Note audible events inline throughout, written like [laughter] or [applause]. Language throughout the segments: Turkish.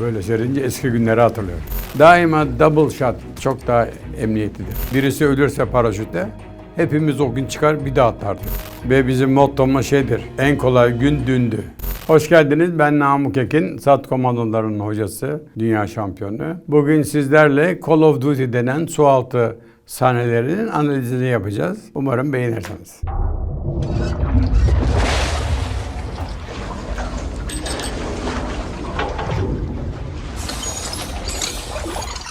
Böyle serince eski günleri hatırlıyorum. Daima double shot çok daha emniyetlidir. Birisi ölürse paraşütte hepimiz o gün çıkar bir daha atlardık. Ve bizim mottomuz şeydir. En kolay gün dündü. Hoş geldiniz. Ben Namık Ekin, SAT komandolarının hocası, dünya şampiyonu. Bugün sizlerle Call of Duty denen sualtı sahnelerinin analizini yapacağız. Umarım beğenirsiniz.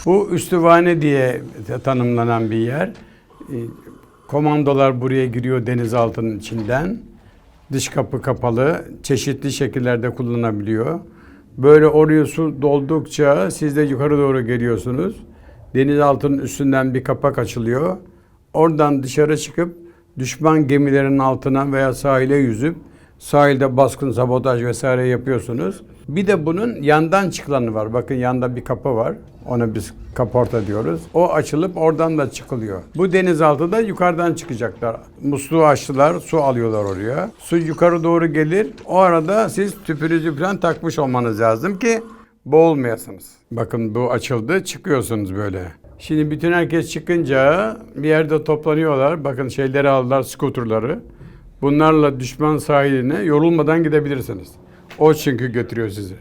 Bu üstüvane diye tanımlanan bir yer. E, Komandolar buraya giriyor denizaltının içinden. Dış kapı kapalı, çeşitli şekillerde kullanabiliyor. Böyle oraya su doldukça siz de yukarı doğru geliyorsunuz. Denizaltının üstünden bir kapak açılıyor. Oradan dışarı çıkıp düşman gemilerinin altına veya sahile yüzüp sahilde baskın, sabotaj vesaire yapıyorsunuz. Bir de bunun yandan çıkılanı var. Bakın yanda bir kapı var. Ona biz kaporta diyoruz. O açılıp oradan da çıkılıyor. Bu denizaltı da yukarıdan çıkacaklar. Musluğu açtılar, su alıyorlar oraya. Su yukarı doğru gelir. O arada siz tüpünüzü falan takmış olmanız lazım ki boğulmayasınız. Bakın bu açıldı, çıkıyorsunuz böyle. Şimdi bütün herkes çıkınca bir yerde toplanıyorlar. Bakın şeyleri aldılar, skuterları. Bunlarla düşman sahiline yorulmadan gidebilirsiniz. O çünkü götürüyor sizi.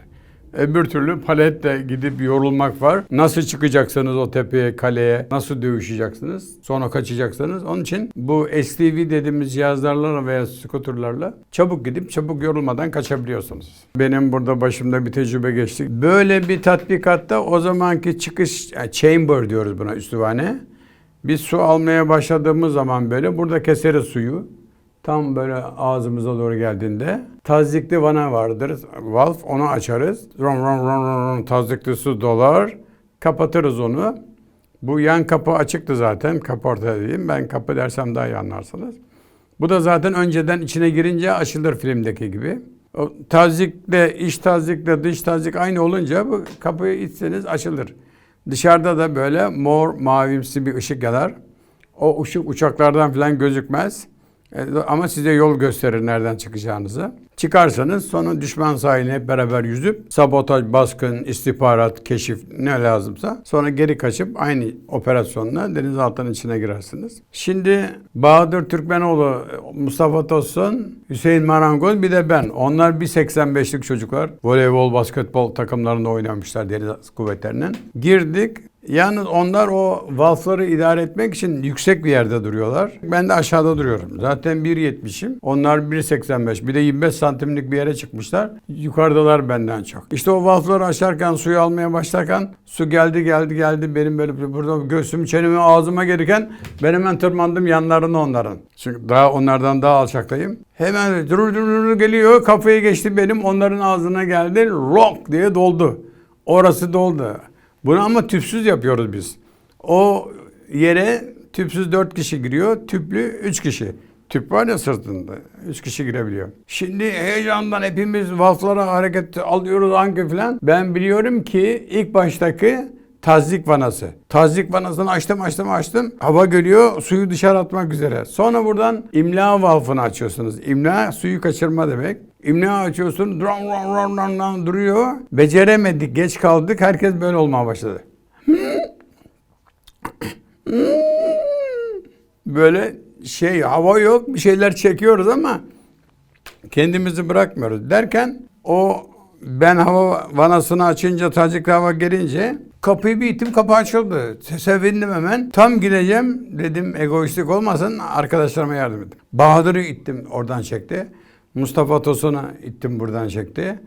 Öbür türlü paletle gidip yorulmak var. Nasıl çıkacaksınız o tepeye, kaleye, nasıl dövüşeceksiniz, sonra kaçacaksınız. Onun için bu STV dediğimiz cihazlarla veya skuterlarla çabuk gidip çabuk yorulmadan kaçabiliyorsunuz. Benim burada başımda bir tecrübe geçti. Böyle bir tatbikatta o zamanki çıkış, yani chamber diyoruz buna üstüvane. Biz su almaya başladığımız zaman böyle burada keseriz suyu. Tam böyle ağzımıza doğru geldiğinde tazyikli vana vardır. Valve onu açarız. Ron ron ron ron ron tazyikli su dolar. Kapatırız onu. Bu yan kapı açıktı zaten. Kapı ortada diyeyim. Ben kapı dersem daha iyi anlarsınız. Bu da zaten önceden içine girince açılır filmdeki gibi. O tazyikle, iç tazyikle dış tazyik aynı olunca bu kapıyı içseniz açılır. Dışarıda da böyle mor mavimsi bir ışık yanar. O ışık uçaklardan falan gözükmez. E, Ama size yol gösterir nereden çıkacağınızı. Çıkarsanız sonra düşman sahiline hep beraber yüzüp sabotaj, baskın, istihbarat, keşif ne lazımsa sonra geri kaçıp aynı operasyonla denizaltının içine girersiniz. Şimdi Bahadır Türkmenoğlu, Mustafa Tosun, Hüseyin Marangoz bir de ben. Onlar bir 85'lik çocuklar. Voleybol, basketbol takımlarında oynamışlar deniz kuvvetlerinin. Girdik. Yalnız onlar o valfları idare etmek için yüksek bir yerde duruyorlar. Ben de aşağıda duruyorum. Zaten 1.70'im. Onlar 1.85. Bir de 25 santimlik bir yere çıkmışlar. Yukarıdalar benden çok. İşte o valfları aşarken, suyu almaya başlarken su geldi geldi geldi. Benim böyle burada göğsüm, çenemi, ağzıma gelirken ben hemen tırmandım yanlarına onların. Çünkü daha onlardan daha alçaktayım. Hemen durur durur geliyor. Kafayı geçti benim. Onların ağzına geldi. Rock diye doldu. Orası doldu. Bunu ama tüpsüz yapıyoruz biz. O yere tüpsüz 4 kişi giriyor, tüplü 3 kişi. Tüp var ya sırtında. 3 kişi girebiliyor. Şimdi heyecandan hepimiz valflara hareket alıyoruz hangi falan. Ben biliyorum ki ilk baştaki tazik vanası. Tazik vanasını açtım açtım açtım. Hava geliyor suyu dışarı atmak üzere. Sonra buradan imla valfını açıyorsunuz. İmla suyu kaçırma demek. İmla açıyorsun. Dram ram ram ram ram duruyor. Beceremedik. Geç kaldık. Herkes böyle olmaya başladı. Böyle şey hava yok. Bir şeyler çekiyoruz ama kendimizi bırakmıyoruz. Derken o ben hava vanasını açınca tacik hava gelince kapıyı bir ittim kapı açıldı. Se- Sevindim hemen. Tam gideceğim dedim egoistlik olmasın arkadaşlarıma yardım ettim. Bahadır'ı ittim oradan çekti. Mustafa Tosun'u ittim buradan çekti.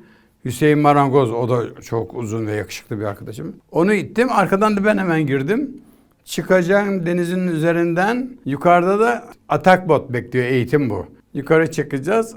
Hüseyin Marangoz o da çok uzun ve yakışıklı bir arkadaşım. Onu ittim arkadan da ben hemen girdim. Çıkacağım denizin üzerinden yukarıda da atak bot bekliyor eğitim bu. Yukarı çıkacağız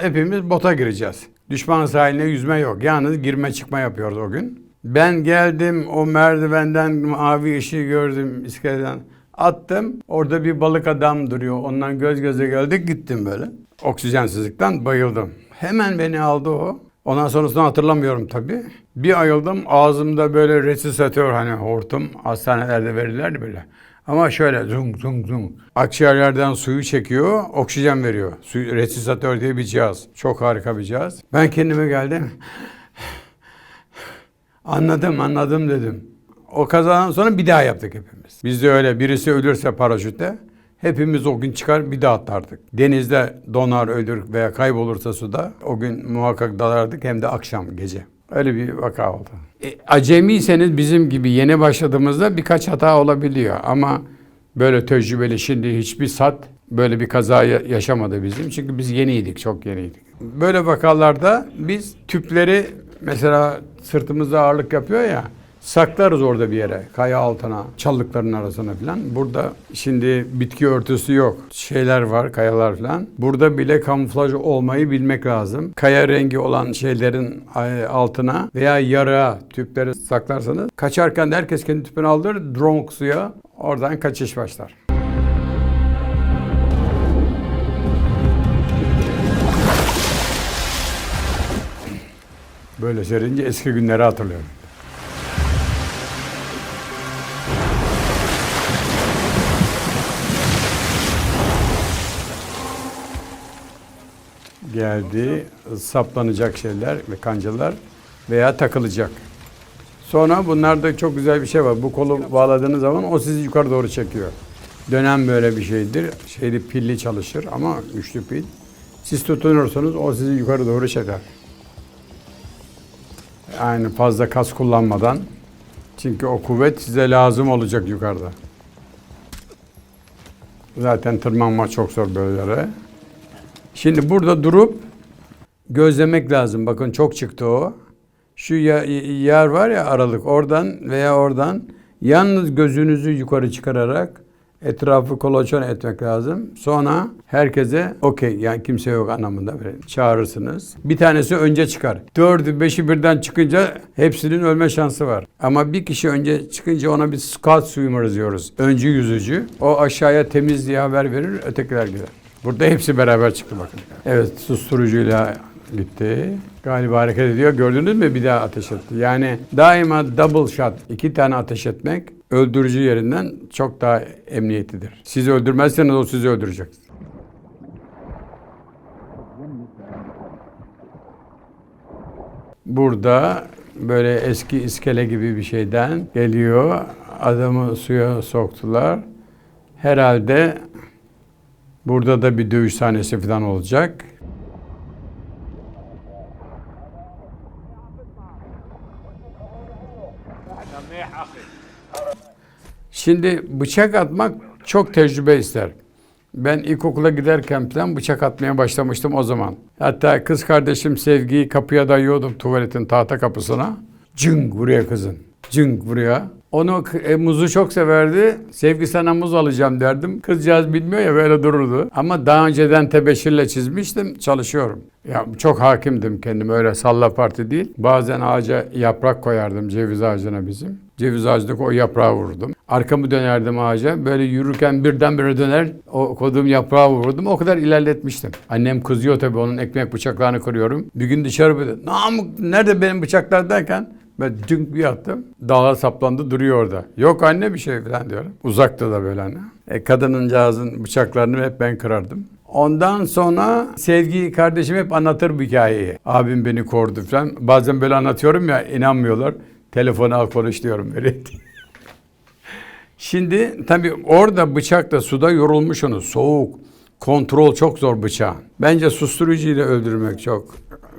hepimiz bota gireceğiz. Düşman sahiline yüzme yok. Yalnız girme çıkma yapıyoruz o gün. Ben geldim o merdivenden mavi ışığı gördüm iskeleden. Attım. Orada bir balık adam duruyor. Ondan göz göze geldik gittim böyle. Oksijensizlikten bayıldım. Hemen beni aldı o. Ondan sonrasını hatırlamıyorum tabii. Bir ayıldım ağzımda böyle resisatör hani hortum hastanelerde verirlerdi böyle. Ama şöyle zung zung zung. Akciğerlerden suyu çekiyor, oksijen veriyor. Su, resisatör diye bir cihaz. Çok harika bir cihaz. Ben kendime geldim. Anladım anladım dedim. O kazadan sonra bir daha yaptık hepimiz. Bizde öyle birisi ölürse paraşütte hepimiz o gün çıkar bir daha atlardık. Denizde donar ölür veya kaybolursa suda o gün muhakkak dalardık hem de akşam gece. Öyle bir vaka oldu. E, acemiyseniz bizim gibi yeni başladığımızda birkaç hata olabiliyor ama böyle tecrübeli şimdi hiçbir sat böyle bir kaza ya- yaşamadı bizim. Çünkü biz yeniydik, çok yeniydik. Böyle vakalarda biz tüpleri mesela sırtımızda ağırlık yapıyor ya saklarız orada bir yere. Kaya altına, çalılıkların arasına falan. Burada şimdi bitki örtüsü yok. Şeyler var, kayalar falan. Burada bile kamuflaj olmayı bilmek lazım. Kaya rengi olan şeylerin e, altına veya yara tüpleri saklarsanız kaçarken de herkes kendi tüpünü alır, drone suya oradan kaçış başlar. Böyle söyleyince eski günleri hatırlıyorum. Geldi saplanacak şeyler ve kancalar veya takılacak. Sonra bunlarda çok güzel bir şey var. Bu kolu bağladığınız zaman o sizi yukarı doğru çekiyor. Dönem böyle bir şeydir. Şeyli pilli çalışır ama güçlü pil. Siz tutunursanız o sizi yukarı doğru çeker. Yani fazla kas kullanmadan. Çünkü o kuvvet size lazım olacak yukarıda. Zaten tırmanma çok zor böylelere. Şimdi burada durup gözlemek lazım. Bakın çok çıktı o. Şu yer var ya aralık oradan veya oradan yalnız gözünüzü yukarı çıkararak etrafı kolaçan etmek lazım. Sonra herkese okey yani kimse yok anlamında böyle çağırırsınız. Bir tanesi önce çıkar. Dördü beşi birden çıkınca hepsinin ölme şansı var. Ama bir kişi önce çıkınca ona bir scout swimmer diyoruz. Öncü yüzücü. O aşağıya temiz diye haber verir ötekiler gider. Burada hepsi beraber çıktı bakın. Evet susturucuyla gitti. Galiba hareket ediyor. Gördünüz mü bir daha ateş etti. Yani daima double shot. iki tane ateş etmek öldürücü yerinden çok daha emniyetlidir. Sizi öldürmezseniz o sizi öldürecek. Burada böyle eski iskele gibi bir şeyden geliyor. Adamı suya soktular. Herhalde burada da bir dövüş sahnesi falan olacak. Şimdi bıçak atmak çok tecrübe ister. Ben ilkokula giderken falan bıçak atmaya başlamıştım o zaman. Hatta kız kardeşim Sevgi'yi kapıya dayıyordum tuvaletin tahta kapısına. Cıng buraya kızın. Cıng buraya. Onu e, muzu çok severdi. Sevgi sana muz alacağım derdim. Kızcağız bilmiyor ya böyle dururdu. Ama daha önceden tebeşirle çizmiştim. Çalışıyorum. Ya çok hakimdim kendim öyle salla parti değil. Bazen ağaca yaprak koyardım ceviz ağacına bizim. Ceviz ağacındaki o yaprağı vururdum. Arkamı dönerdim ağaca. Böyle yürürken birdenbire döner o koduğum yaprağı vururdum. O kadar ilerletmiştim. Annem kızıyor tabii onun ekmek bıçaklarını kırıyorum. Bir gün dışarı böyle Namık nerede benim bıçaklar derken ben dünk bir attım. Dağa saplandı duruyor orada. Yok anne bir şey falan diyorum. Uzakta da böyle anne. E, kadıncağızın bıçaklarını hep ben kırardım. Ondan sonra Sevgi kardeşim hep anlatır bu hikayeyi. Abim beni korudu falan. Bazen böyle anlatıyorum ya inanmıyorlar. Telefonu al konuş diyorum böyle. [laughs] Şimdi tabii orada bıçakla suda yorulmuşsunuz. Soğuk. Kontrol çok zor bıçağın. Bence susturucuyla öldürmek çok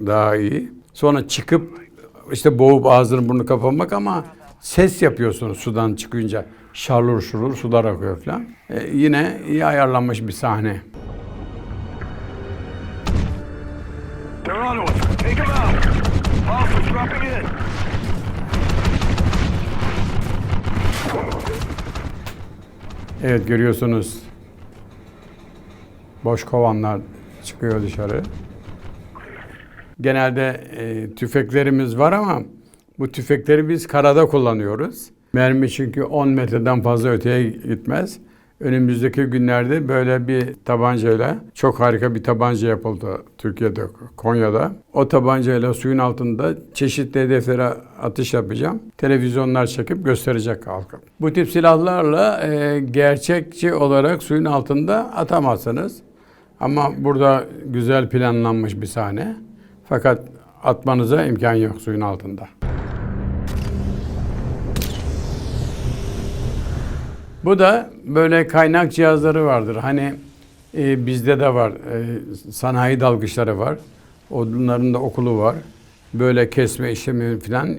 daha iyi. Sonra çıkıp işte boğup ağzını burnunu kapamak ama ses yapıyorsunuz sudan çıkınca. Şarlur şurur sular akıyor falan. E, yine iyi ayarlanmış bir sahne. Evet görüyorsunuz. Boş kovanlar çıkıyor dışarı. Genelde e, tüfeklerimiz var ama bu tüfekleri biz karada kullanıyoruz. Mermi çünkü 10 metreden fazla öteye gitmez. Önümüzdeki günlerde böyle bir tabancayla çok harika bir tabanca yapıldı Türkiye'de, Konya'da. O tabancayla suyun altında çeşitli hedeflere atış yapacağım. Televizyonlar çekip gösterecek halka. Bu tip silahlarla e, gerçekçi olarak suyun altında atamazsınız. Ama burada güzel planlanmış bir sahne. Fakat atmanıza imkan yok suyun altında. Bu da böyle kaynak cihazları vardır. Hani e, bizde de var. E, sanayi dalgıçları var. Onların da okulu var. Böyle kesme işlemi falan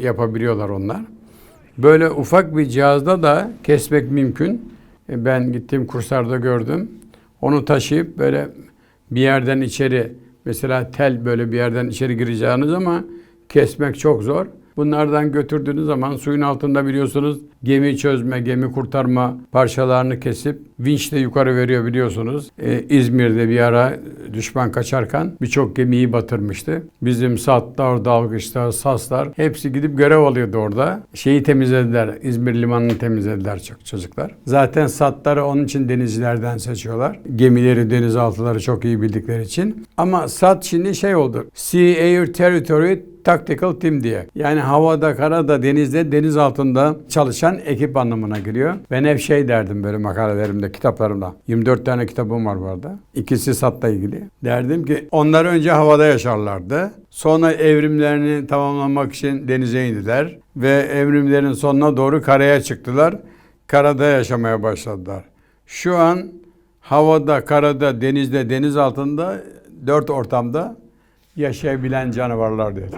yapabiliyorlar onlar. Böyle ufak bir cihazda da kesmek mümkün. E, ben gittiğim kurslarda gördüm. Onu taşıyıp böyle bir yerden içeri mesela tel böyle bir yerden içeri gireceğiniz ama kesmek çok zor. Bunlardan götürdüğünüz zaman suyun altında biliyorsunuz gemi çözme, gemi kurtarma parçalarını kesip vinçle yukarı veriyor biliyorsunuz. Ee, İzmir'de bir ara düşman kaçarken birçok gemiyi batırmıştı. Bizim satlar, dalgıçlar, saslar hepsi gidip görev alıyordu orada. Şeyi temizlediler, İzmir limanını temizlediler çok çocuklar. Zaten satları onun için denizcilerden seçiyorlar. Gemileri, denizaltıları çok iyi bildikleri için. Ama sat şimdi şey oldu. Sea Air Territory Tactical Team diye. Yani havada, karada, denizde, deniz altında çalışan ekip anlamına giriyor. Ben hep şey derdim böyle makalelerimde, kitaplarımda. 24 tane kitabım var bu arada. İkisi SAT'la ilgili. Derdim ki onlar önce havada yaşarlardı. Sonra evrimlerini tamamlamak için denize indiler. Ve evrimlerin sonuna doğru karaya çıktılar. Karada yaşamaya başladılar. Şu an havada, karada, denizde, deniz altında dört ortamda yaşayabilen canavarlar. Logan!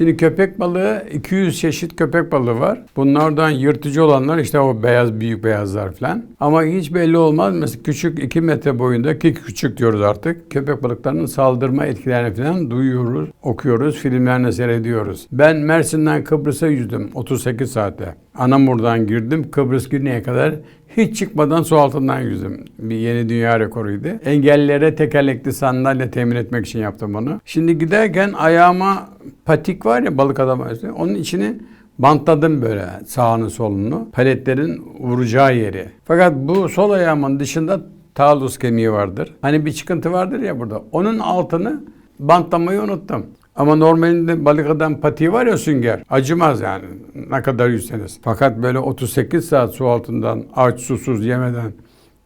Şimdi köpek balığı 200 çeşit köpek balığı var. Bunlardan yırtıcı olanlar işte o beyaz büyük beyazlar falan. Ama hiç belli olmaz. Mesela küçük 2 metre boyunda ki küçük diyoruz artık. Köpek balıklarının saldırma etkilerini falan duyuyoruz, okuyoruz, filmlerini seyrediyoruz. Ben Mersin'den Kıbrıs'a yüzdüm 38 saate. Anamur'dan girdim Kıbrıs Güney'e kadar hiç çıkmadan su altından yüzdüm. Bir yeni dünya rekoruydu. Engellilere tekerlekli sandalye temin etmek için yaptım onu. Şimdi giderken ayağıma patik var ya balık adam arasında, onun içini bantladım böyle sağını solunu. Paletlerin vuracağı yeri. Fakat bu sol ayağımın dışında talus kemiği vardır. Hani bir çıkıntı vardır ya burada. Onun altını bantlamayı unuttum. Ama normalinde balık adam patiği var ya sünger. Acımaz yani ne kadar yüzseniz. Fakat böyle 38 saat su altından aç susuz yemeden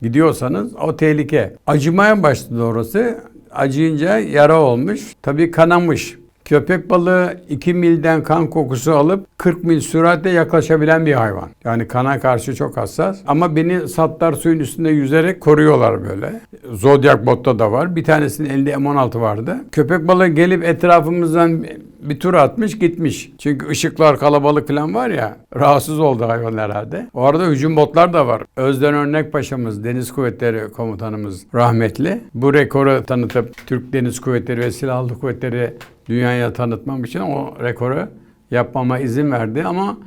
gidiyorsanız o tehlike. Acımaya başladı orası. Acıyınca yara olmuş. Tabii kanamış. Köpek balığı 2 milden kan kokusu alıp 40 mil süratle yaklaşabilen bir hayvan. Yani kana karşı çok hassas. Ama beni satlar suyun üstünde yüzerek koruyorlar böyle. Zodiac botta da var. Bir tanesinin elinde M16 vardı. Köpek balığı gelip etrafımızdan bir tur atmış gitmiş. Çünkü ışıklar kalabalık falan var ya rahatsız oldu hayvan herhalde. O arada hücum botlar da var. Özden Örnek Paşa'mız Deniz Kuvvetleri Komutanımız rahmetli. Bu rekoru tanıtıp Türk Deniz Kuvvetleri ve Silahlı Kuvvetleri dünyaya tanıtmam için o rekoru yapmama izin verdi ama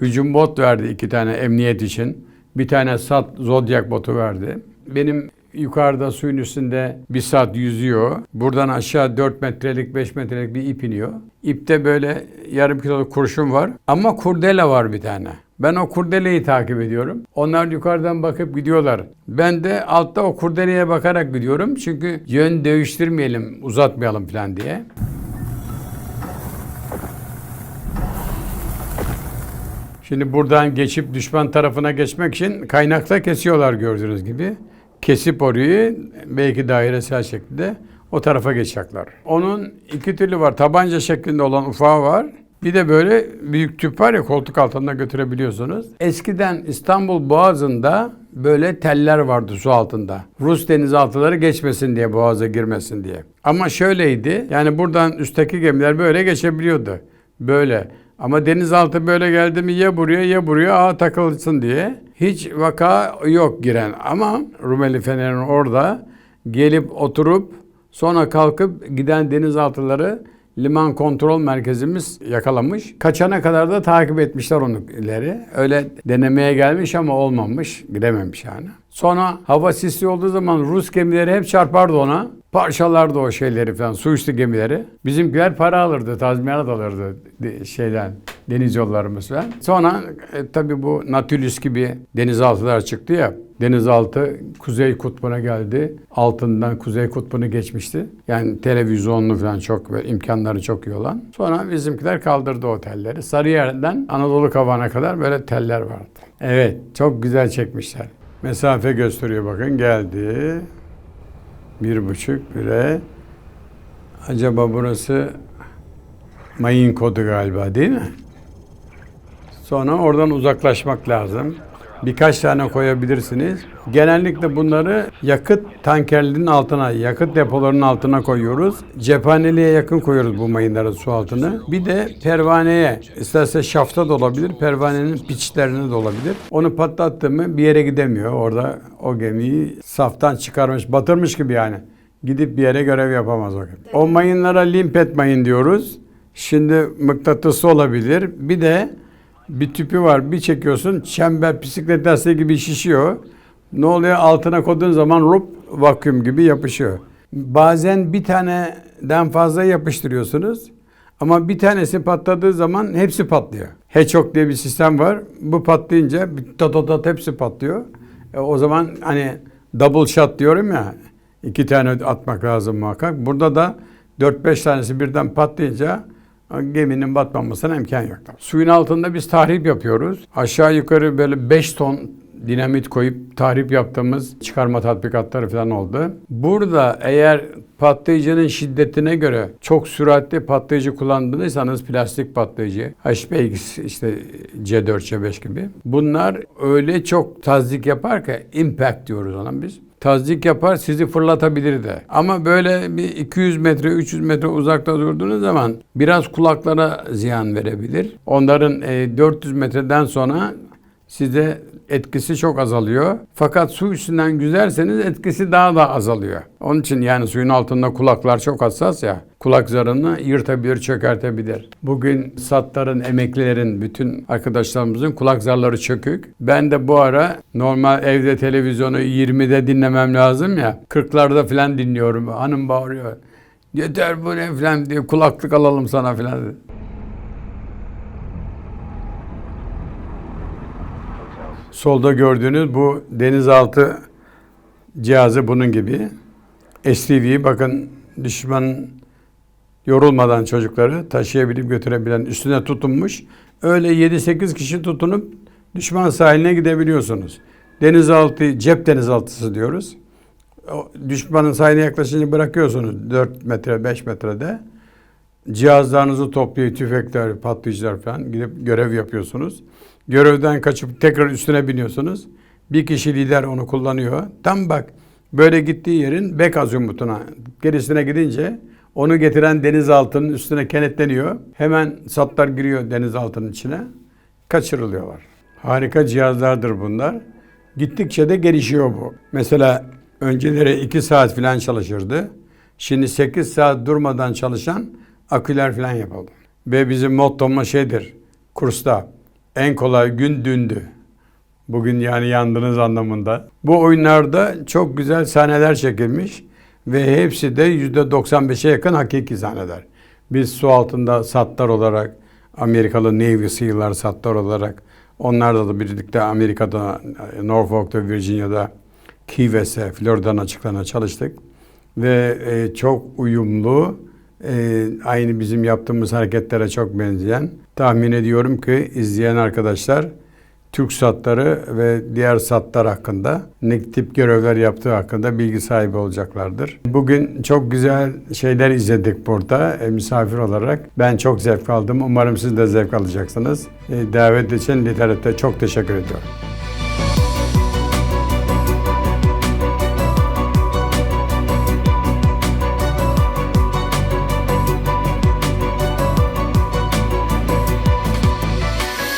hücum bot verdi iki tane emniyet için. Bir tane SAT Zodiac botu verdi. Benim yukarıda suyun üstünde bir saat yüzüyor. Buradan aşağı 4 metrelik 5 metrelik bir ip iniyor. İpte böyle yarım kiloluk kurşun var ama kurdele var bir tane. Ben o kurdeleyi takip ediyorum. Onlar yukarıdan bakıp gidiyorlar. Ben de altta o kurdeleye bakarak gidiyorum. Çünkü yön değiştirmeyelim, uzatmayalım falan diye. Şimdi buradan geçip düşman tarafına geçmek için kaynakta kesiyorlar gördüğünüz gibi. Kesip orayı belki dairesel şekilde o tarafa geçecekler. Onun iki türlü var. Tabanca şeklinde olan ufağı var. Bir de böyle büyük tüp var ya koltuk altında götürebiliyorsunuz. Eskiden İstanbul Boğazı'nda böyle teller vardı su altında. Rus denizaltıları geçmesin diye boğaza girmesin diye. Ama şöyleydi. Yani buradan üstteki gemiler böyle geçebiliyordu. Böyle. Ama denizaltı böyle geldi mi ya buraya ya buraya ağa takılsın diye. Hiç vaka yok giren. Ama Rumeli Fener'in orada gelip oturup sonra kalkıp giden denizaltıları liman kontrol merkezimiz yakalamış. Kaçana kadar da takip etmişler onu ileri. Öyle denemeye gelmiş ama olmamış. Gidememiş yani. Sonra hava sisli olduğu zaman Rus gemileri hep çarpardı ona. Parçalardı o şeyleri falan, su üstü gemileri. Bizimkiler para alırdı, tazminat alırdı de- şeyden, deniz yollarımız falan. Sonra e, tabii bu Nautilus gibi denizaltılar çıktı ya. Denizaltı Kuzey Kutbu'na geldi. Altından Kuzey Kutbu'nu geçmişti. Yani televizyonlu falan çok ve imkanları çok iyi olan. Sonra bizimkiler kaldırdı o telleri. Sarıyer'den Anadolu Kavağı'na kadar böyle teller vardı. Evet, çok güzel çekmişler. Mesafe gösteriyor bakın geldi. Bir buçuk bire. Acaba burası mayın kodu galiba değil mi? Sonra oradan uzaklaşmak lazım. Birkaç tane koyabilirsiniz. Genellikle bunları yakıt tankerlerinin altına, yakıt depolarının altına koyuyoruz. Cephaneliğe yakın koyuyoruz bu mayınları su altını. Bir de pervaneye, isterse şafta da olabilir, pervanenin piçlerine de olabilir. Onu patlattı mı bir yere gidemiyor. Orada o gemiyi saftan çıkarmış, batırmış gibi yani. Gidip bir yere görev yapamaz o gemi. O mayınlara limpet mayın diyoruz. Şimdi mıknatısı olabilir. Bir de bir tüpü var. Bir çekiyorsun çember bisiklet lastiği gibi şişiyor. Ne oluyor? Altına koyduğun zaman rup vakum gibi yapışıyor. Bazen bir taneden fazla yapıştırıyorsunuz. Ama bir tanesi patladığı zaman hepsi patlıyor. Hedgehog diye bir sistem var. Bu patlayınca tat tat tat hepsi patlıyor. E, o zaman hani double shot diyorum ya. iki tane atmak lazım muhakkak. Burada da 4-5 tanesi birden patlayınca geminin batmamasına imkan yok. Suyun altında biz tahrip yapıyoruz. Aşağı yukarı böyle 5 ton dinamit koyup tahrip yaptığımız çıkarma tatbikatları falan oldu. Burada eğer patlayıcının şiddetine göre çok süratli patlayıcı kullandıysanız plastik patlayıcı, HPX işte C4, C5 gibi. Bunlar öyle çok tazik yapar ki impact diyoruz ona biz. Tazik yapar sizi fırlatabilir de. Ama böyle bir 200 metre 300 metre uzakta durduğunuz zaman biraz kulaklara ziyan verebilir. Onların e, 400 metreden sonra size etkisi çok azalıyor. Fakat su üstünden yüzerseniz etkisi daha da azalıyor. Onun için yani suyun altında kulaklar çok hassas ya. Kulak zarını yırtabilir, çökertebilir. Bugün satların, emeklilerin, bütün arkadaşlarımızın kulak zarları çökük. Ben de bu ara normal evde televizyonu 20'de dinlemem lazım ya. 40'larda falan dinliyorum. Hanım bağırıyor. Yeter bu ne falan diye kulaklık alalım sana falan. Solda gördüğünüz bu denizaltı cihazı bunun gibi. STV bakın düşman yorulmadan çocukları taşıyabilip götürebilen üstüne tutunmuş. Öyle 7-8 kişi tutunup düşman sahiline gidebiliyorsunuz. Denizaltı, cep denizaltısı diyoruz. O düşmanın sahiline yaklaşınca bırakıyorsunuz 4 metre 5 metrede. Cihazlarınızı toplayıp tüfekler, patlayıcılar falan gidip görev yapıyorsunuz. Görevden kaçıp tekrar üstüne biniyorsunuz. Bir kişi lider onu kullanıyor. Tam bak böyle gittiği yerin bek azimutuna gerisine gidince onu getiren denizaltının üstüne kenetleniyor. Hemen satlar giriyor denizaltının içine. Kaçırılıyorlar. Harika cihazlardır bunlar. Gittikçe de gelişiyor bu. Mesela önceleri 2 saat falan çalışırdı. Şimdi 8 saat durmadan çalışan aküler falan yapıldı. Ve bizim mottomuz şeydir kursta en kolay gün dündü. Bugün yani yandınız anlamında. Bu oyunlarda çok güzel sahneler çekilmiş ve hepsi de %95'e yakın hakiki sahneler. Biz su altında sattar olarak, Amerikalı Navy SEAL'lar sattar olarak, onlarla da birlikte Amerika'da, Norfolk'ta, Virginia'da, Key West'e, Florida'nın açıklarına çalıştık. Ve e, çok uyumlu, e, aynı bizim yaptığımız hareketlere çok benzeyen. Tahmin ediyorum ki izleyen arkadaşlar Türk satları ve diğer satlar hakkında ne tip görevler yaptığı hakkında bilgi sahibi olacaklardır. Bugün çok güzel şeyler izledik burada e, misafir olarak. Ben çok zevk aldım. Umarım siz de zevk alacaksınız. E, davet için literatüre çok teşekkür ediyorum.